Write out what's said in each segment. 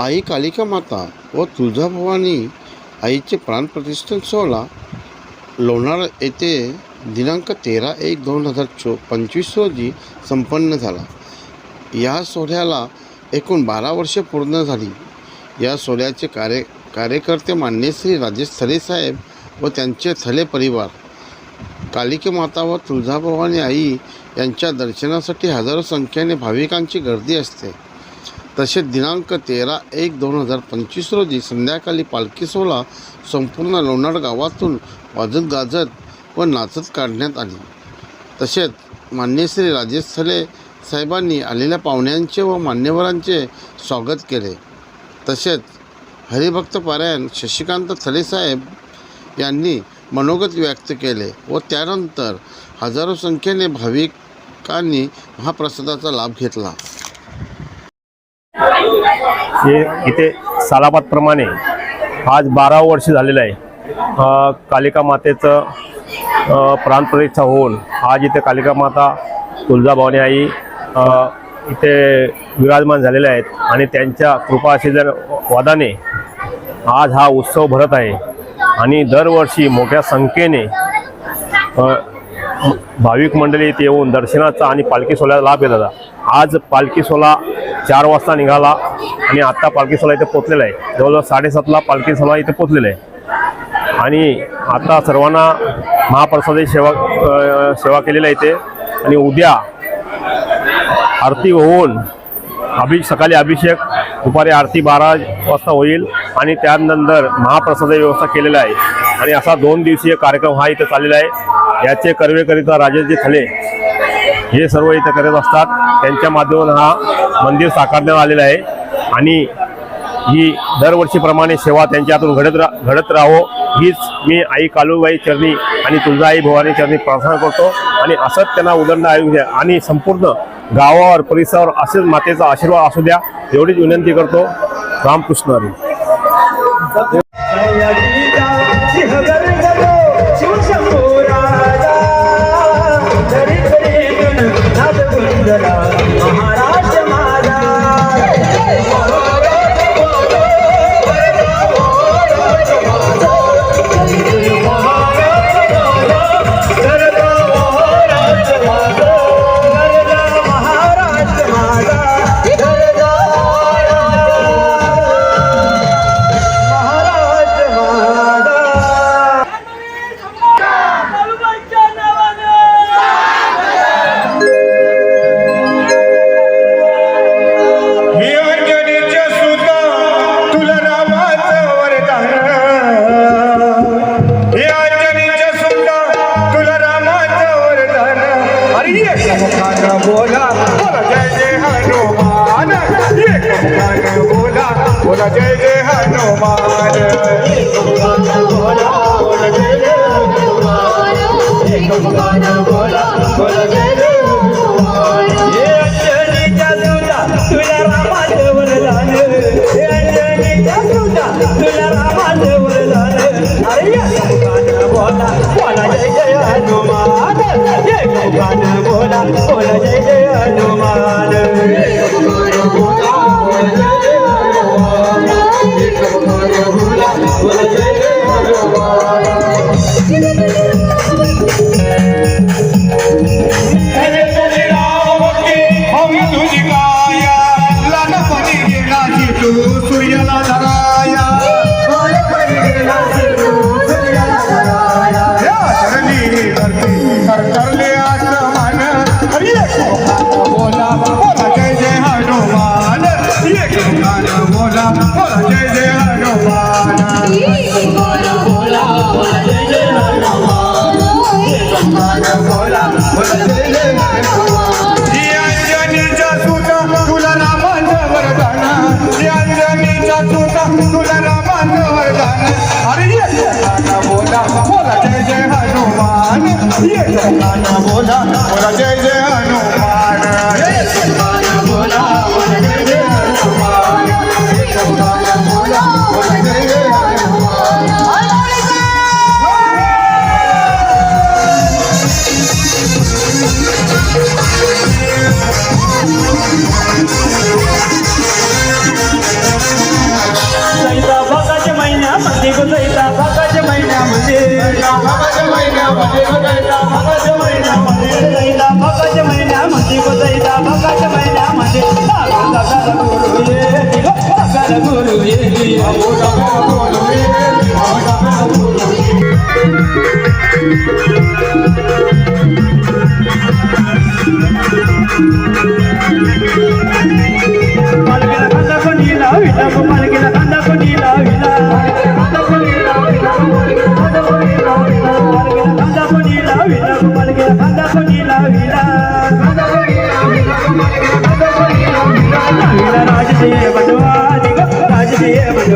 आई कालिका माता व तुळजाभवानी आईचे प्राणप्रतिष्ठा सोहळा लोणार येथे दिनांक तेरा एक दोन हजार चो पंचवीस रोजी संपन्न झाला. या सोहळ्याला एकूण बारा वर्षे पूर्ण झाली. या सोहळ्याचे कार्य कार्यकर्ते मान्य श्री राजेश थले साहेब व त्यांचे थले परिवार कालिके माता व तुळजाभवानी आई यांच्या दर्शनासाठी हजारो संख्येने भाविकांची गर्दी असते. तसेच दिनांक तेरा एक दोन हजार पंचवीस रोजी संध्याकाळी पालखी सोहळा संपूर्ण लोणार गावातून वाजत गाजत व नाचत काढण्यात आली. तसेच मान्य श्री राजेश थले साहेबांनी आलेल्या पाहुण्यांचे व मान्यवरांचे स्वागत केले. तसेच हरिभक्त पारायण शशिकांत थलेसाहेब यांनी मनोगत व्यक्त केले व त्यानंतर हजारो संख्येने भाविकांनी महाप्रसादाचा लाभ घेतला. हे इथे सालाबादप्रमाणे आज बारा वर्ष झालेलं आहे. कालिका मातेचं प्राणप्रतिष्ठा होऊन आज इथे कालिका माता तुळजाभवानी आई इथे विराजमान झालेल्या आहेत आणि त्यांच्या कृपा जर वादाने आज हा उत्सव भरत आहे. आणि दरवर्षी मोठ्या संख्येने भाविक मंडळी इथे येऊन दर्शनाचा आणि पालखी सोहळ्याचा लाभ घेतात. आज पालखी सोहळा चार वाजता निघाला आणि आत्ता पालखी सोहळा इथे पोचलेला आहे. जवळजवळ साडेसातला पालखी सोहळा इथे पोचलेला आहे. आणि आता सर्वांना महाप्रसादी सेवा सेवा केलेल्या आहे इथे. आणि उद्या आरती होऊन अभि सकाळी अभिषेक दुपारी आरती बारा वाजता होईल आणि त्यानंतर महाप्रसादाची व्यवस्था केलेला आहे. आणि असा दोन दिवसीय कार्यक्रम हा इथे चाललेला आहे. याचे कर्वेकरिता राजेशजी खले हे सर्व इथं करत असतात. त्यांच्या माध्यमातून हा मंदिर साकारण्यात आलेला आहे. आणि ही दरवर्षीप्रमाणे सेवा त्यांच्यातून घडत रा घडत राहो हीच मी आई कालूबाई चरणी आणि तुझा आई भवानी चरणी प्रार्थना करतो. आणि असंच त्यांना उदंड आयुष्य आणि संपूर्ण गावावर परिसरावर असेच मातेचा आशीर्वाद असू द्या. एवढीच विनंती करतो. रामकृष्ण हरी. महाराष्ट्र माझा siete. Buona, buona, buona, buona, Vamos fazer mais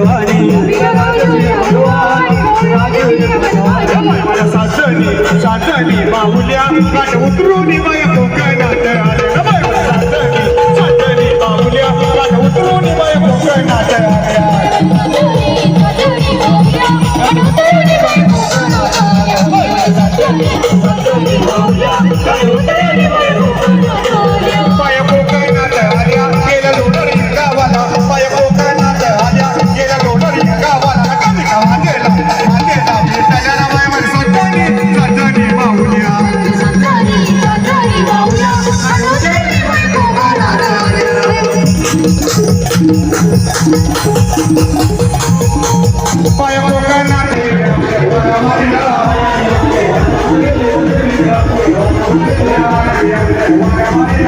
राजदेय Why,